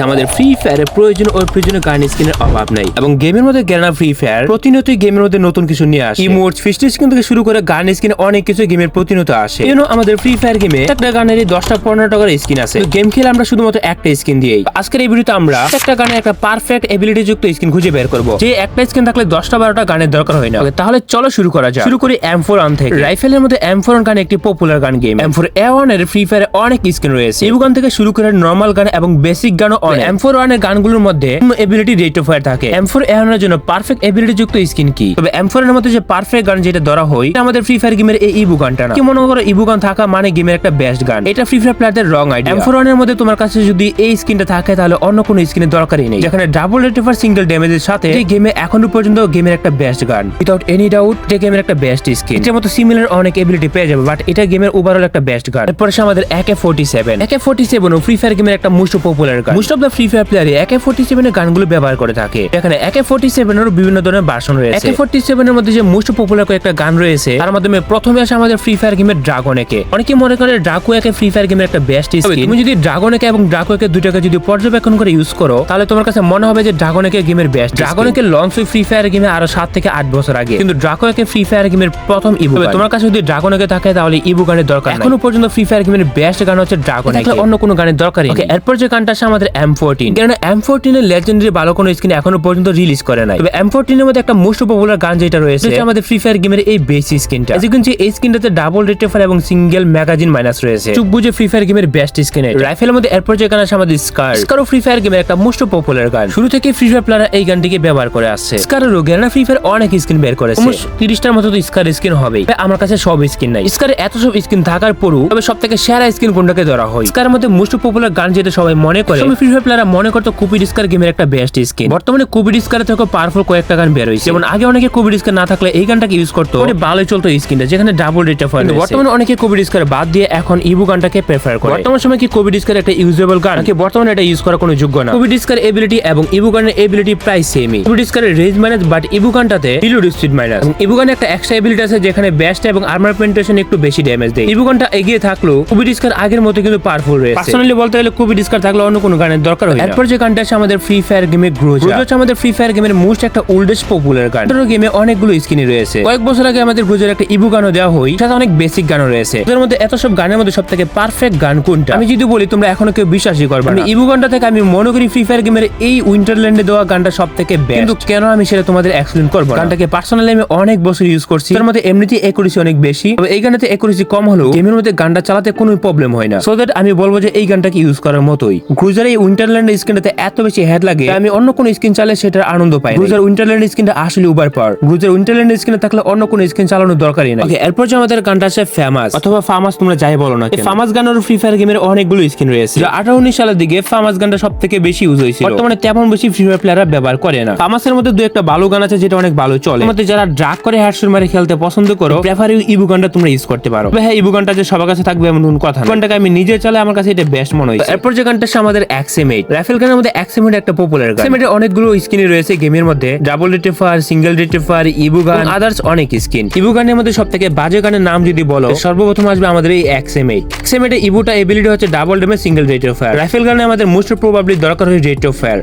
আমাদের ফ্রি ফায়ারের প্রয়োজন ও প্রয়োজনীয় গান স্কিনের অভাব নাই। এবং গেমের মধ্যে গেনা ফ্রি ফায়ার প্রতিনিয়তই গেমের মধ্যে নতুন কিছু নিয়ে আসে। ইমোটস ফিস্ট স্কিন থেকে শুরু করে গান স্কিন অনেক কিছু গেমের প্রতিনিয়ত আসে। এই আমাদের ফ্রি ফায়ার গেমে একটা গানের দশটা পনেরো টাকার স্কিন আছে। গেম খেলে আমরা শুধুমাত্র একটা স্কিন দিয়েই। আজকের এই ভিডিওতে আমরা একটা গানের একটা পারফেক্ট এবিলিটি যুক্ত স্কিন খুঁজে বের করব। যে একটা স্কিন থাকলে দশটা বারোটা গানের দরকার হয় না। তাহলে চলো শুরু করা যাক। শুরু করি এম ফোর ওয়ান থেকে। রাইফেলের মধ্যে এম ফোর গান একটি popular gun game M four A ওয়ানের ফ্রি ফায়ারে অনেক স্কিন রয়েছে। এই গান থেকে শুরু করে নর্মাল গান এবং বেসিক গানও অনেক এম ফোর ওয়ানের গানগুলোর মধ্যে এবিলিটি রেট অফ ফায়ার থাকে। এম ফোর এ ওয়ানের জন্য পারফেক্ট এবিলিটি যুক্ত স্কিন কি? তবে এম ফোর এর মধ্যে যে পারফেক্ট গান যেটা ধরা হয় আমাদের ফ্রি ফায়ার গেমের এই ইবু গানটা না। কি মনে করো ইবু গান থাকা মানে গেমের একটা বেস্ট গান? এটা ফ্রি ফায়ার প্লেয়ারদের রং আইডিয়া এম ফোর ওয়ানের মধ্যে তোমার কাছে যদি এই স্কিনটা থাকে তাহলে অন্য কোনো স্কিনের দরকারই নেই। যেখানে ডাবল রেট অফ সিঙ্গেল ড্যামেজের সাথে এই গেমে এখনও পর্যন্ত গেমের একটা বেস্ট গান। উইদাউট এনি ডাউট এটা গেমের একটা বেস্ট স্কিন এটার মতো সিমিলার অনেক এবিলিটি পেয়ে যাবে বাট এটা গেমের ওভারঅল একটা বেস্ট গান। এরপর আমাদের AK forty seven AK forty seven free fire গেমের একটা মোস্ট পপুলার গান। Most of the free fire player AK forty seven এর গানগুলো ব্যবহার করে থাকে। এখানে একে ফোর্টি সেভেন এর বিভিন্ন ধরনের ভার্সন রয়েছে। একে ফোর্টি সেভেন এর মধ্যে যে মোস্ট পপুলার কয়েকটা গান রয়েছে তার মাধ্যমে প্রথমে আসে আমাদের ফ্রি ফায়ার গেমের ড্রাগন একে অনেকে মনে করে ড্রাকো একে ফ্রি ফায়ার গেমের একটা বেস্ট স্কিন তুমি যদি ড্রাগন একে এবং ড্রাকো একে দুটাকে যদি পর্যবেক্ষণ করে ইউজ করো তাহলে তোমার কাছে মনে হবে যে ড্রাগন একে গেমের বেস্ট ড্রাগন একে লঞ্চ হয় ফ্রি ফায়ার গেমে আরও সাত থেকে আট বছর আগে। কিন্তু ড্রাকো একে ফ্রি ফায়ার গেমের প্রথম ইবু তোমার কাছে যদি ড্রাগন একে থাকে তাহলে ইবু গানের দরকার নাই। এখনও পর্যন্ত ফ্রি ফায়ার গেমের বেস্ট গান হচ্ছে ড্রাগন অন্য কোনো গানের দরকারই নেই। এরপর যে গানটা আসে আমাদের এম ফোরটিন কারণ এম ফোরটিন এর লেজেন্ডারি ভালো কোনো স্কিন এখনও পর্যন্ত রিলিজ করে নাই। তবে এম ফোরটিন এর মধ্যে একটা মোস্ট পপুলার গান যেটা রয়েছে সেটা আমাদের ফ্রি ফায়ার গেমের এই বেসি স্কিনটা দেখুন যে এই স্কিনটাতে ডাবল রেটেফার এবং সিঙ্গেল ম্যাগাজিন মাইনাস রয়েছে। চুপ বুঝে ফ্রি ফায়ার গেমের বেস্ট স্কিন রাইফেলের মধ্যে এরপর যে গান আসে আমাদের স্কার স্কারও ফ্রি ফায়ার গেমের একটা মোস্ট পপুলার গান শুরু থেকে ফ্রি ফায়ার প্লেয়াররা এই গানটিকে ব্যবহার করে আসছে। স্কারেরও গেরানা ফ্রি ফায়ার অনেক স্কিন বের করেছে। তিরিশটার মতো তো স্কার স্কিন হবে আমার কাছে সব স্কিন নাই। স্কারে এত সব স্কিন থাকার পরও তবে সব থেকে সেরা স্কিন কোনটাকে ধরা হয়? স্কারের মধ্যে মোস্ট পপুলার গান যেটা সবাই মনে করে ফ্রি ফায়ার প্লেয়াররা মনে করতো কুপি স্কার গেমের একটা বেস্ট স্কিন বর্তমানে কুপি স্কারের থেকে পাওয়ারফুল কয়েকটা গান বের হয়েছে। যেমন আগে অনেকে কুপি স্কার না থাকলে এই গানটাকে ইউজ করতো। ভালোই চলতো স্কিনটা যেখানে ডাবল রেট অফ বর্তমানে অনেকে কোভিড স্কার বাদ দিয়ে এখন ইবু গানটাকে প্রেফার করে। বর্তমান সময় কি কোভিড স্কার একটা ইউজেবল গান? নাকি বর্তমানে এটা ইউজ করা কোনো যোগ্য না? কোভিড স্কার এবিলিটি এবং ইবু গানের এবিলিটি প্রায় সেমই কোভিড স্কারের রেঞ্জ মাইনাস বাট ইবু গানটাতে রিলোড স্পিড মাইনাস ইবু গানে একটা এক্সট্রা এবিলিটি আছে যেখানে ব্যাস্ট এবং আর্মার পেন্টেশন একটু বেশি ড্যামেজ দেয়। ইবু গানটা এগিয়ে থাকলেও কোভিড স্কার আগের মতো কিন্তু পাওয়ারফুল রয়েছে। পার্সোনালি বলতে গেলে কোভিড স্কার থাকলে অন্য কোনো গানের দরকার হয় এরপর যে গানটা আছে আমাদের ফ্রি ফায়ার গেমে গ্রোজা গ্রোজা আমাদের ফ্রি ফায়ার গেমের মোস্ট একটা ওল্ডেস্ট পপুলার গান। গেমে অনেকগুলো স্কিনই রয়েছে। কয়েক বছর আগে আমাদের গ্রোজার একটা ইবু গানও দেওয়া হয় সাথে অনেক বেসিক গানও রয়েছে। এর মধ্যে এত সব গানের মধ্যে সব থেকে পারফেক্ট গান কোনটা? আমি যদি বলি তোমরা এখনও কেউ বিশ্বাসই করবে না। ইবু গানটা থেকে আমি মনে করি ফ্রি ফায়ার গেমের এই উইন্টারল্যান্ডে দেওয়া গানটা সব থেকে কিন্তু কেন আমি সেটা তোমাদের এক্সপ্লেন করব গানটাকে পার্সোনালি আমি অনেক বছর ইউজ করছি। তার মধ্যে এমনিতে একুরেসি অনেক বেশি। তবে এই গানটাতে একুরেসি কম হলেও গেমের মধ্যে গানটা চালাতে কোনো প্রবলেম হয় না। সো দ্যাট আমি বলব যে এই গানটাকে ইউজ করার মতোই। ক্রুজার এই উইন্টারল্যান্ড স্ক্রিনটাতে এত বেশি হেড লাগে আমি অন্য কোনো স্ক্রিন চালে সেটার আনন্দ পাই ক্রুজার উইন্টারল্যান্ড স্ক্রিনটা আসলে উবার পাওয়ার ক্রুজার উইন্টারল্যান্ড স্ক্রিনে থাকলে অন্য কোনো স্ক্রিন চালানোর দরকারই নাই। এরপর যে আমাদের গানটা আছে ফেমাস অথবা ফামাস তোমরা যাই বলো না ফামাস গানের ফ্রি ফায়ার গেমের অনেকগুলো স্কিন রয়েছে। আঠারো উনিশ সালের দিকে ফামাস গানটা সব থেকে বেশি ইউজ হয়েছিল। বর্তমানে তেমন বেশি ফ্রি ফায়ার প্লেয়াররা ব্যবহার করে না। ফামাসের মধ্যে দু একটা ভালো গান আছে যেটা অনেক ভালো চলে। মধ্যে যারা ড্রাগ করে হ্যাডশট মারে খেলতে পছন্দ করো প্রেফার ইবু গানটা তোমরা ইউজ করতে পারো। হ্যাঁ ইবু গানটা যে সবার কাছে থাকবে এমন কোনো কথা না। গানটাকে আমি নিজে চালাই আমার কাছে এটা বেস্ট মনে হয়েছে। এরপর যে গানটা আমাদের আছে আমাদের এক্সেমেট রাইফেল গানের মধ্যে এক্সেমেট একটা পপুলার গান এক্সেমেটের অনেকগুলো স্কিনই রয়েছে গেমের মধ্যে। ডাবল রেটেফার সিঙ্গেল রেটেফার ইবু গান আদার্স অনেক স্কিন ইবু গানের মধ্যে সব থেকে বাজে গানের নাম যদি বলো সর্বপ্রথম আসবে আমাদের এই এক্সেমেট এক্সেমেটের ইবুটা এবিলিটি হচ্ছে double damage single rate of fire rifle গানে আমাদের মোস্ট প্রবাবলি দরকার হয় rate of fire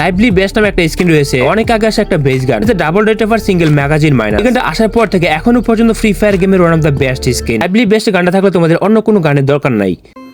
lively best নামে একটা স্কিন রয়েছে। অনেক আগে আসে একটা বেস গান এটা ডাবল রেট অফ আর সিঙ্গেল ম্যাগাজিন মাইনাস এখানটা আসার পর থেকে এখনও পর্যন্ত ফ্রি ফায়ার গেমের one of the best skin lively best গানটা থাকলে তোমাদের অন্য কোনো গানের দরকার নাই।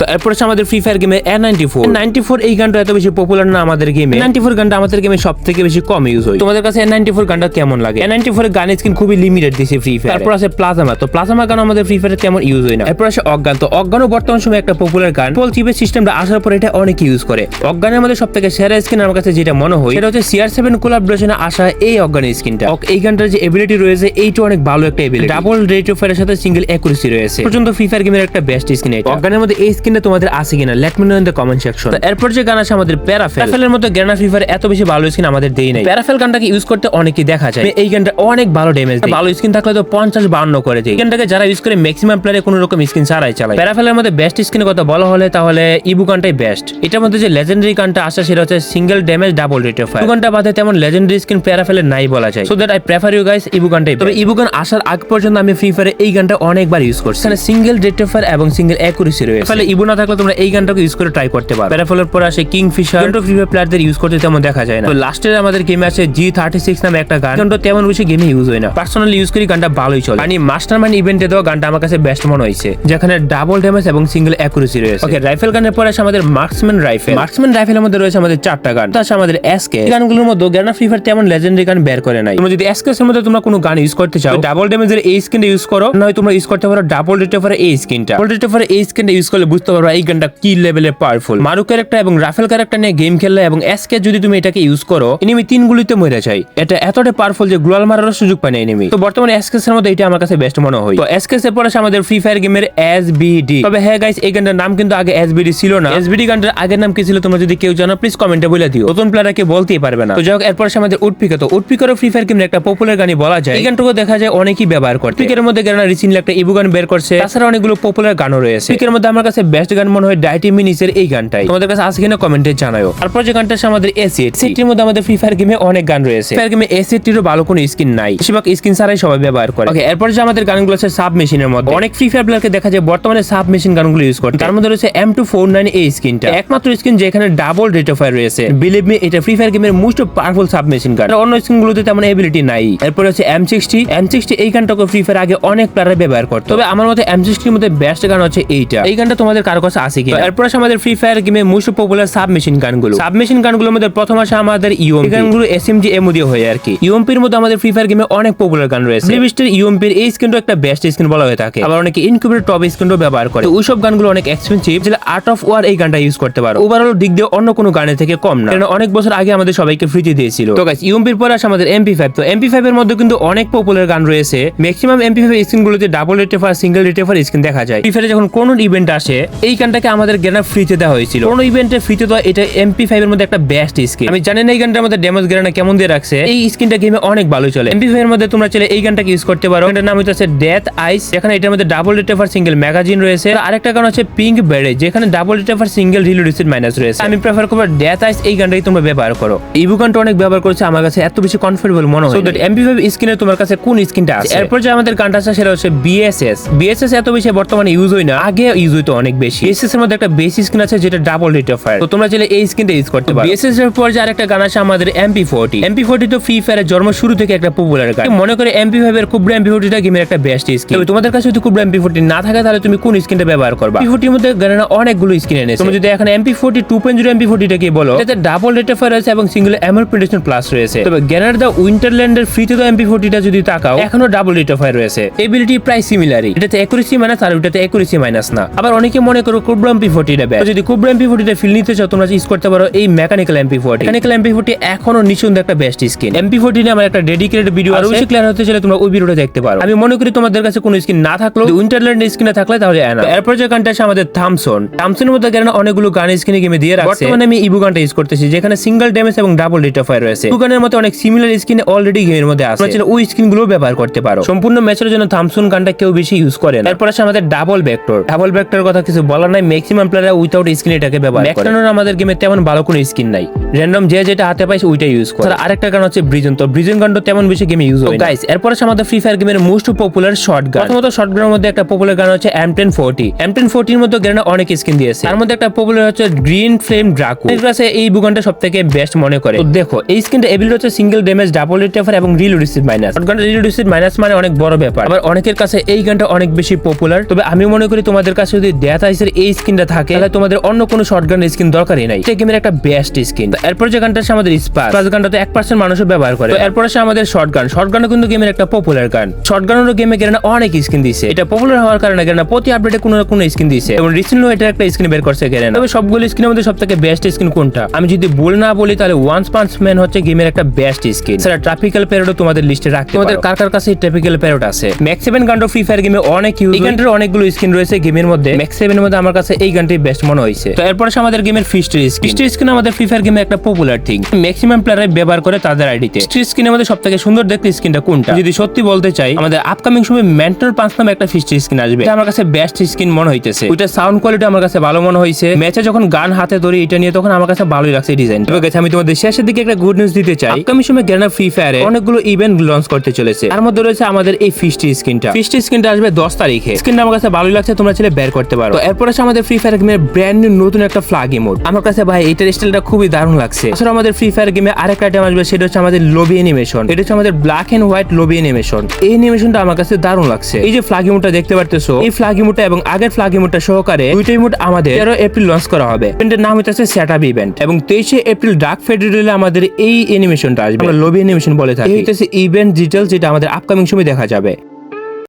তো এরপর আছে আমাদের ফ্রি ফায়ার গেমে A ninety four ninety four এই গানটা এত বেশি পপুলার না আমাদের গেমে নাইনটি ফোর গানটা আমাদের গেমে সব থেকে বেশি কম ইউজ হয়। তোমাদের কাছে এ নাইনটি ফোর গানটা কেমন লাগে? এ নাইনটি ফোর গানের স্কিন খুবই লিমিটেড দিছে ফ্রি ফায়ার তারপর আছে প্লাজমা তো প্লাজমা গান আমাদের ফ্রি ফায়ারে তেমন ইউজ হয় না। এরপর আছে অজ্ঞান তো অজ্ঞানও বর্তমান সময় একটা পপুলার গান। পোল চিপের সিস্টেমটা আসার পর এটা অনেক ইউজ করে। অজ্ঞানের মধ্যে সব থেকে সেরা স্কিন আমার কাছে যেটা মনে হয় সেটা হচ্ছে সিআর সেভেন কোলাবরেশনে আসা এই অজ্ঞানের স্কিনটা এই গানটার যে এবিলিটি রয়েছে এইটা অনেক ভালো একটা এবিলিটি ডাবল রেট অফ ফায়ারের সাথে সিঙ্গেল অ্যাকুরেসি রয়েছে। পর্যন্ত ফ্রি ফায়ার গেমের একটা বেস্ট স্কিন এটা। অজ্ঞানের মধ্যে এই স্কিন স্কিনটা তোমাদের আছে কিনা? Let me know in the comment section এরপর যে গান আছে আমাদের প্যারাফেল প্যারাফেলের মতো গ্রেনা ফিভার এত বেশি ভালো স্কিন আমাদের দেই নাই। প্যারাফেল গানটাকে ইউজ করতে অনেকেই দেখা যায়। এই গানটা অনেক ভালো ড্যামেজ দেয়। ভালো স্কিন থাকলে তো পঞ্চাশ বান্ন করে দেয়। গানটাকে যারা ইউজ করে ম্যাক্সিমাম প্লেয়ারে কোনো রকম স্কিন ছাড়াই চালায়। প্যারাফেলের মধ্যে বেস্ট স্কিনের কথা বলা হলে তাহলে ইবু গানটাই বেস্ট এটার মধ্যে যে লেজেন্ডারি গানটা আসে সেটা হচ্ছে single damage double rate of গানটা বাদে তেমন লেজেন্ডারি স্কিন প্যারাফেলের নাই বলা যায়। So that I prefer you guys evo গানটাই তবে ইবু গান আসার আগ পর্যন্ত আমি ফ্রি ফায়ারে এই গানটা অনেকবার ইউজ করছি। এখানে সিঙ্গেল রেট অফ এবং সিঙ্গেল অ্যাকুরেসি রয়েছে। ফলে ইবু না থাকলে তোমরা এই গানটাকে ইউজ করে ট্রাই করতে পারো। প্যারাফেলের পর আসে কিং ফিশার গানটা ফ্রি ফায়ার প্লেয়ারদের ইউজ করতে তেমন দেখা যায় না। তো লাস্টের আমাদের গেমে আছে জি থার্টি সিক্স নামে একটা গান। গানটা তেমন বেশি গেমে ইউজ হয় না। পার্সোনালি ইউজ করি, গানটা ভালোই চলে। আমি মাস্টার মাইন্ড ইভেন্টে দেওয়া গানটা আমার কাছে বেস্ট মনে হয়েছে। যেখানে ডাবল ড্যামেজ এবং সিঙ্গেল অ্যাকুরেসি রয়েছে। ওকে রাইফেল গানের পর আসে আমাদের মার্কসম্যান রাইফেল মার্কসম্যান রাইফেলের মধ্যে রয়েছে আমাদের চারটা গান। তার আমাদের এসকে গানগুলোর মধ্যে গ্যানা ফ্রি ফায়ার তেমন লেজেন্ডারি গান বের করে নাই। তোমরা যদি এসকে এর মধ্যে তোমরা কোনো গান ইউজ করতে চাও ডাবল ড্যামেজের এই স্কিনটা ইউজ করো। নয়, তোমরা ইউজ করতে পারো ডাবল রেটেফার এই স্কিনটা ডাবল রেটেফার এই স্কিনটা ইউজ করলে বুঝতে পারো এই গানটা কি লেভেলে পাওয়ারফুল মারু ক্যারেক্টার এবং রাফেল ক্যারেক্টার নিয়ে গেম খেললে এবং এসকে যদি তুমি এটাকে ইউজ করো এনিমি তিন গুলিতে মরে যায়। এটা এতটা পাওয়ারফুল যে গ্লোয়াল মারারও সুযোগ পায় না এনিমি তো বর্তমানে এসকেস এর মধ্যে এটা আমার কাছে বেস্ট মনে হয়। তো এসকেস এর পরে আমাদের ফ্রি ফায়ার গেমের এসবিডি তবে হ্যাঁ গাইস এই গানটার নাম কিন্তু আগে এসবিডি ছিল না। এস এসবিডি গানটার আগের নাম কি ছিল তোমরা যদি কেউ জানো প্লিজ কমেন্টে বলে দিও। নতুন প্লেয়াররা কেউ বলতেই পারবে না। তো যাই হোক, এরপর আমাদের উডপিকা তো উডপিকারও ফ্রি ফায়ার গেমের একটা পপুলার গানই বলা যায়। এই গানটুকু দেখা যায় অনেকেই ব্যবহার করে পিকের মধ্যে গান রিসেন্টলি একটা ইবু গান বের করছে। তাছাড়া অনেকগুলো পপুলার গানও রয়েছে। পিকের মধ্যে আমার কাছে বেস্ট গান মনে হয় ডাইটি মিনিসের এই গানটাই। তোমাদের কাছে আছে কিনা কমেন্টে জানাও তারপর যে গানটা আছে আমাদের এসিড সিটির মধ্যে আমাদের ফ্রি ফায়ার গেমে অনেক গান রয়েছে। ফায়ার গেমে এসিডটিরও ভালো কোনো স্কিন নাই। বেশিরভাগ স্কিন ছাড়াই সবাই ব্যবহার করে। ওকে এরপর যে আমাদের গানগুলো আছে সাব মেশিনের মধ্যে। অনেক ফ্রি ফায়ার প্লেয়ারকে দেখা যায় বর্তমানে সাব মেশিন গানগুলো ইউজ করে তার মধ্যে রয়েছে এম টু ফোর নাইন এই স্কিনটা একমাত্র স্কিন যেখানে ডাবল রেট অফ ফায়ার রয়েছে। বিলিভ মি এটা ফ্রি ফায়ার গেমের most powerful sub machine gun অন্য স্কিনগুলোতে তেমন এবিলিটি নাই। এরপর হচ্ছে এম সিক্সটি এম সিক্সটি এই গানটাকে ফ্রি ফায়ার আগে অনেক প্লেয়ার ব্যবহার করতো। তবে আমার মতে এম সিক্সটির মধ্যে বেস্ট গান হচ্ছে এইটা। এই গানটা তোমাদের কারও কাছে আছে কি এরপর আছে আমাদের ফ্রি ফায়ার গেমে মোস্ট পপুলার সাব মেশিন গানগুলো সাব মেশিন গানগুলোর মধ্যে প্রথম আসে আমাদের ইউএম গানগুলো এসএমজি এমও দিয়ে হয় আর কি। ইউএমপির মধ্যে আমাদের ফ্রি ফায়ার গেমে অনেক পপুলার গান রয়েছে। ব্লিবিস্টের ইউএমপির এই স্কিনটা একটা বেস্ট স্কিন বলা হয়ে থাকে। আবার অনেকে ইনকিউবেটর টপ স্কিনও ব্যবহার করে। তো ওইসব গানগুলো অনেক এক্সপেন্সিভ যেটা আর্ট অফ ওয়ার এই গানটা ইউজ করতে পারো। ওভারঅল দিক দিয়ে অন্য কোনো গানের থেকে কম না। কারণ অনেক বছর আগে আমাদের সবাইকে ফ্রিতে দিয়েছিল। তো গাইস ইউএমপির পর আসে আমাদের এমপি ফাইভ তো এমপি ফাইভ এর মধ্যে কিন্তু অনেক পপুলার গান রয়েছে। ম্যাক্সিমাম এমপি ফাইভ স্ক্রিন গুলোতে double rate of single rate of screen দেখা যায়। ফ্রি ফায়ারে যখন কোন ইভেন্ট আসে এই গানটাকে আমাদের গ্রেনা ফ্রিতে দেওয়া হয়েছিল। কোন ইভেন্টে ফ্রিতে দেওয়া এটা এমপি ফাইভ এর মধ্যে একটা বেস্ট স্কিন আমি জানি না এই গানটার মধ্যে ড্যামেজ গ্রেনা কেমন দিয়ে রাখছে। এই স্কিনটা গেমে অনেক ভালো চলে। এমপি ফাইভ এর মধ্যে তোমরা চলে এই গানটাকে ইউজ করতে পারো। এটার নাম হচ্ছে ডেথ আইস যেখানে এটার মধ্যে ডাবল রেটেফার সিঙ্গেল ম্যাগাজিন রয়েছে। আর আরেকটা গান হচ্ছে পিঙ্ক বেড়ে যেখানে ডাবল রেটেফার সিঙ্গেল রিলো রিসিট মাইনাস রয়েছে। আমি প্রেফার করব ডেথ আইস এই গানটাই তোমরা ব্যবহার করো। ইবু গানটা অনেক ব্যবহার করছে। আমার কাছে এত বেশি কমফোর্টেবল মনে হয়। এমপি ফাইভ স্কিনে তোমার কাছে কোন স্কিনটা আছে? এরপর যে আমাদের গানটা আছে, সেটা হচ্ছে বিএসএস বিএসএস এত বেশি বর্তমানে ইউজ হয় না। আগে ইউজ হইতো অনেক বেশি। বিএসএস এর মধ্যে একটা বেসি স্কিন আছে যেটা ডাবল রেট অফ ফায়ার তো তোমরা চাইলে এই স্কিনটা ইউজ করতে পারো। বিএসএস এর পর যে আরেকটা গান আছে আমাদের এমপি ফোর্টি এমপি ফোর্টি তো ফ্রি ফায়ারের জন্ম শুরু থেকে একটা পপুলার গান। মনে করে এমপি ফাইভ এর কুবরা এমপি ফোর্টিটা গেমের একটা বেস্ট স্কিন তবে তোমাদের কাছে যদি কুবরা এমপি ফোর্টি না থাকে তাহলে তুমি কোন স্কিনটা ব্যবহার করবা? এমপি ফোর্টির মধ্যে গানের অনেকগুলো স্কিন এনেছে। তুমি যদি এখন MP forty two point zero MP ফোর্টিটাকে বলো এটাতে ডাবল রেট অফ ফায়ার আছে এবং সিঙ্গেল এমএল প্রেডিশন প্লাস রয়েছে। তবে গ্যানার দা উইন্টারল্যান্ডের ফ্রিতে তো এমপি ফোর্টিটা যদি তাকাও এখনও ডাবল রেট অফ ফায়ার রয়েছে। এবিলিটি প্রায় সিমিলারই এটাতে একুরেসি মাইনাস আর ওইটাতে একুরেসি মাইনাস না। আবার অনেকে মনে করো কুবরা এমপি ফোর্টিটা ব্যাড যদি কুবরা এমপি ফোর্টিটা ফিল নিতে চাও তোমরা ইউজ করতে পারো এই mechanical MP forty mechanical MP forty এখনও নিঃসন্দ একটা বেস্ট স্কিন এমপি ফোর্টি নিয়ে আমার একটা ডেডিকেটেড ভিডিও আর বেশি ক্লিয়ার হতে চাইলে তোমরা ওই ভিডিওটা দেখতে পারো। আমি মনে করি তোমাদের কাছে কোনো স্কিন না থাকলেও উইন্টারল্যান্ড স্কিনে থাকলে তাহলে এনা এরপর যে গানটা আছে আমাদের থামসন থামসনের মধ্যে কেন অনেকগুলো গান স্কিনে গেমে দিয়ে রাখছে। বর্তমানে আমি ইবু গানটা ইউজ করতেছি যেখানে সিঙ্গেল ড্যামেজ এবং ডাবল রেট অফ ফায়ার রয়েছে। ইবু গানের মধ্যে অনেক সিমিলার স্কিন অলরেডি গেমের মধ্যে আছে। তোমরা ওই স্কিনগুলো ব্যবহার করতে পারো। সম্পূর্ণ ম্যাচের জন্য থামসন গানটা কেউ বেশি ইউজ করে না। এরপর আছে আমাদের ডাবল ভেক্টর ডাবল ভেক্টর কথা কিছু বলার নাই ম্যাক্সিমাম প্লেয়াররা উইথাউট স্কিন এটাকে ব্যবহার ভেক্টরের আমাদের গেমে তেমন ভালো কোনো স্কিন নাই। র্যান্ডম যে যেটা হাতে পাইছে ওইটা ইউজ করে। আর আরেকটা গান হচ্ছে ব্রিজন তো ব্রিজন গানটা তেমন বেশি গেমে ইউজ হয় গাইস এরপর আছে আমাদের ফ্রি ফায়ার গেমের মোস্ট পপুলার শর্ট গান প্রথমত শর্ট গানের মধ্যে একটা পপুলার গান হচ্ছে M ten forty M ten ফোর্টির মধ্যে গানে অনেক স্কিন দিয়েছে। তার মধ্যে একটা পপুলার হচ্ছে গ্রিন ফ্লেম ড্রাকু কাছে এই বুগানটা সব থেকে বেস্ট মনে করে। তো দেখো এই স্কিনটা এবিলিটি হচ্ছে সিঙ্গেল ড্যামেজ ডাবল রেটেফার এবং রিল রিসিভ মাইনাস শর্ট গানটা রিল রিসিভ মাইনাস মানে অনেক বড় ব্যাপার। আবার অনেকের কাছে এই গানটা অনেক বেশি পপুলার তবে আমি মনে করি তোমাদের কাছে যদি ডেথ আইসের এই স্কিনটা থাকে তাহলে তোমাদের অন্য কোনো শর্ট গান স্কিন দরকারই নাই। এটা গেমের একটা বেস্ট স্কিন এরপর যে গানটা আছে আমাদের স্পাস স্পাস গানটা তো এক পার্সেন্ট মানুষও ব্যবহার করে। এরপর আছে আমাদের শর্ট গান শর্ট গানও কিন্তু গেমের একটা পপুলার গান শর্ট গানেরও গেমে গেরানা অনেক স্কিন দিছে। এটা পপুলার হওয়ার কারণে গেরানা প্রতি আপডেটে কোনো না কোনো স্কিন দিছে। এবং রিসেন্টলি এটা একটা স্কিন বের করছে গেরানা তবে সবগুলো স্কিনের মধ্যে সব থেকে বেস্ট স্কিন কোনটা? আমি যদি বল না বলি তাহলে ওয়ান্স পাঞ্চ ম্যান হচ্ছে গেমের একটা বেস্ট স্কিন সেটা ট্রাফিক্যাল প্যারোডও তোমাদের লিস্টে রাখতে তোমাদের কার কার কাছে ট্রাফিক্যাল প্যারোড আছে? ম্যাক্স সেভেন গান্ডো ফ্রি ফায়ার গেমে অনেক ইউজ এই গানটার অনেকগুলো স্কিন রয়েছে গেমের মধ্যে। ম্যাক্স সেভেন স্কিনের মধ্যে আমার কাছে এই গানটি বেস্ট মনে হয়েছে। তো এরপর আমাদের গেমের ফিস্টের স্কিন ফিস্টের স্কিন আমাদের ফ্রি ফায়ার গেমে একটা পপুলার থিং ম্যাক্সিমাম প্লেয়ার ব্যবহার করে তাদের আইডিতে ফিস্টের স্কিনের মধ্যে সবথেকে সুন্দর দেখতে স্কিনটা কোনটা? যদি সত্যি বলতে চাই আমাদের আপকামিং সময় মেন্টর পাঁচ নামে একটা ফিস্টের স্কিন আসবে। এটা আমার কাছে বেস্ট স্কিন মনে হইতেছে। ওইটা সাউন্ড কোয়ালিটি আমার কাছে ভালো মনে হয়েছে ম্যাচে যখন গান হাতে ধরি এটা নিয়ে তখন আমার কাছে ভালোই লাগছে ডিজাইন তবে গেছে আমি তোমাদের শেষের দিকে একটা গুড নিউজ দিতে চাই। আপকামিং সময় গ্যানা ফ্রি ফায়ারে অনেকগুলো ইভেন্ট লঞ্চ করতে চলেছে। তার মধ্যে রয়েছে আমাদের এই ফিস্টি স্কিনটা ফিস্টি স্কিনটা আসবে দশ তারিখে। স্কিনটা আমার কাছে ভালোই লাগছে তোমরা ছেলে বের করতে পারো। এরপর আছে আমাদের ফ্রি ফায়ার গেমের ব্র্যান্ড নতুন একটা ফ্লাগ ইমোট আমার কাছে ভাই এইটার স্টাইলটা খুবই দারুণ লাগছে। আসলে আমাদের ফ্রি ফায়ার গেমে আরেকটা আইটেম আসবে, সেটা হচ্ছে আমাদের লবি অ্যানিমেশন এটা হচ্ছে আমাদের black and white lobby animation এই অ্যানিমেশনটা আমার কাছে দারুণ লাগছে। এই যে ফ্লাগ ইমোটটা দেখতে পারতেছো, এই ফ্লাগ ইমোটটা এবং আগের ফ্লাগ ইমোটটা সহকারে দুইটা ইমোট আমাদের তেরো এপ্রিল লঞ্চ করা হবে। ইভেন্টের নাম হচ্ছে সেট আপ ইভেন্ট এবং তেইশে এপ্রিল ডার্ক ফেডারেলে আমাদের এই অ্যানিমেশনটা আসবে। আমরা লবি অ্যানিমেশন বলে থাকি। এই হচ্ছে ইভেন্ট ডিটেলস যেটা আমাদের আপকামিং সময় দেখা যাবে।